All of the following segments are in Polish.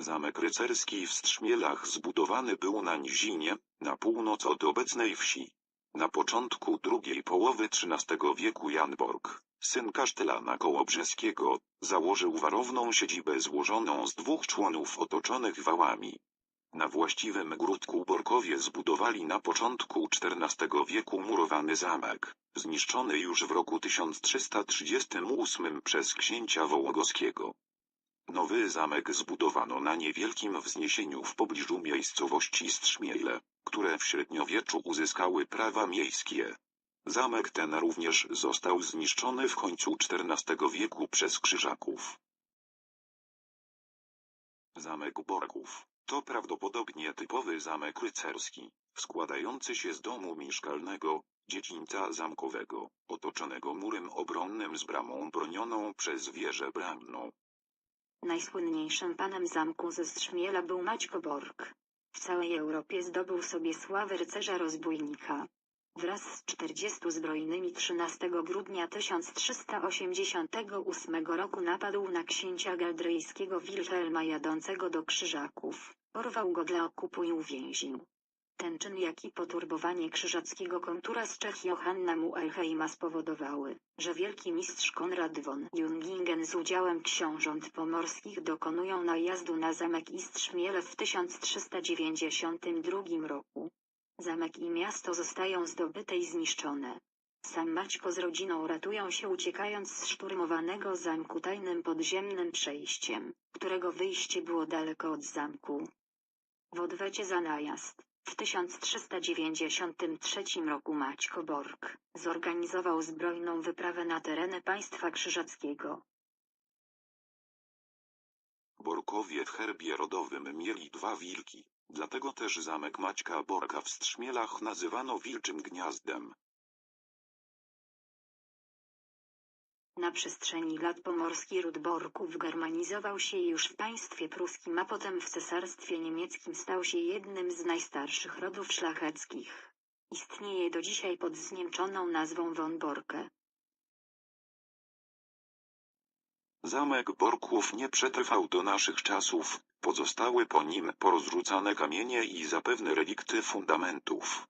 Zamek rycerski w Strzmielach zbudowany był na nizinie, na północ od obecnej wsi. Na początku drugiej połowy XIII wieku Jan Borg, syn kasztelana kołobrzeskiego, założył warowną siedzibę złożoną z dwóch członów otoczonych wałami. Na właściwym grudku Borkowie zbudowali na początku XIV wieku murowany zamek, zniszczony już w roku 1338 przez księcia Wołogowskiego. Nowy zamek zbudowano na niewielkim wzniesieniu w pobliżu miejscowości Strzmiele, które w średniowieczu uzyskały prawa miejskie. Zamek ten również został zniszczony w końcu XIV wieku przez Krzyżaków. Zamek Borków to prawdopodobnie typowy zamek rycerski, składający się z domu mieszkalnego, dziedzińca zamkowego, otoczonego murem obronnym z bramą bronioną przez wieżę bramną. Najsłynniejszym panem zamku ze Strzmiela był Maćko Borg. W całej Europie zdobył sobie sławę rycerza rozbójnika. Wraz z 40 zbrojnymi 13 grudnia 1388 roku napadł na księcia galdryjskiego Wilhelma jadącego do Krzyżaków, porwał go dla okupu i uwięził. Ten czyn jak i poturbowanie krzyżackiego kontura z Czech Johanna Muelheima spowodowały, że wielki mistrz Konrad von Jungingen z udziałem książąt pomorskich dokonują najazdu na zamek Istrzmiele w 1392 roku. Zamek i miasto zostają zdobyte i zniszczone. Sam Maćko z rodziną ratują się uciekając z szturmowanego zamku tajnym podziemnym przejściem, którego wyjście było daleko od zamku. W odwecie za najazd, w 1393 roku Maćko Borg zorganizował zbrojną wyprawę na tereny państwa krzyżackiego. Borkowie w herbie rodowym mieli dwa wilki, dlatego też zamek Maćka Borka w Strzmielach nazywano Wilczym Gniazdem. Na przestrzeni lat pomorski ród Borków germanizował się już w państwie pruskim a potem w cesarstwie niemieckim stał się jednym z najstarszych rodów szlacheckich. Istnieje do dzisiaj pod zniemczoną nazwą von Borke. Zamek Borków nie przetrwał do naszych czasów, pozostały po nim porozrzucane kamienie i zapewne relikty fundamentów.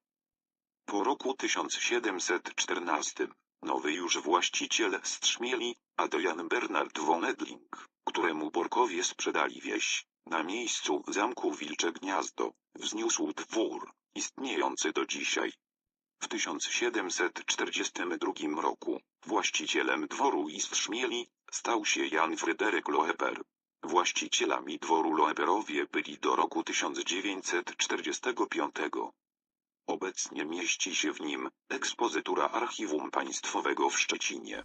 Po roku 1714, nowy już właściciel strzmieli, Adrian Bernard von Edling, któremu Borkowie sprzedali wieś, na miejscu zamku Wilcze Gniazdo, wzniósł dwór, istniejący do dzisiaj. W 1742 roku, właścicielem dworu i strzmieli, stał się Jan Fryderyk Loeper. Właścicielami dworu Loeperowie byli do roku 1945. Obecnie mieści się w nim ekspozytura Archiwum Państwowego w Szczecinie.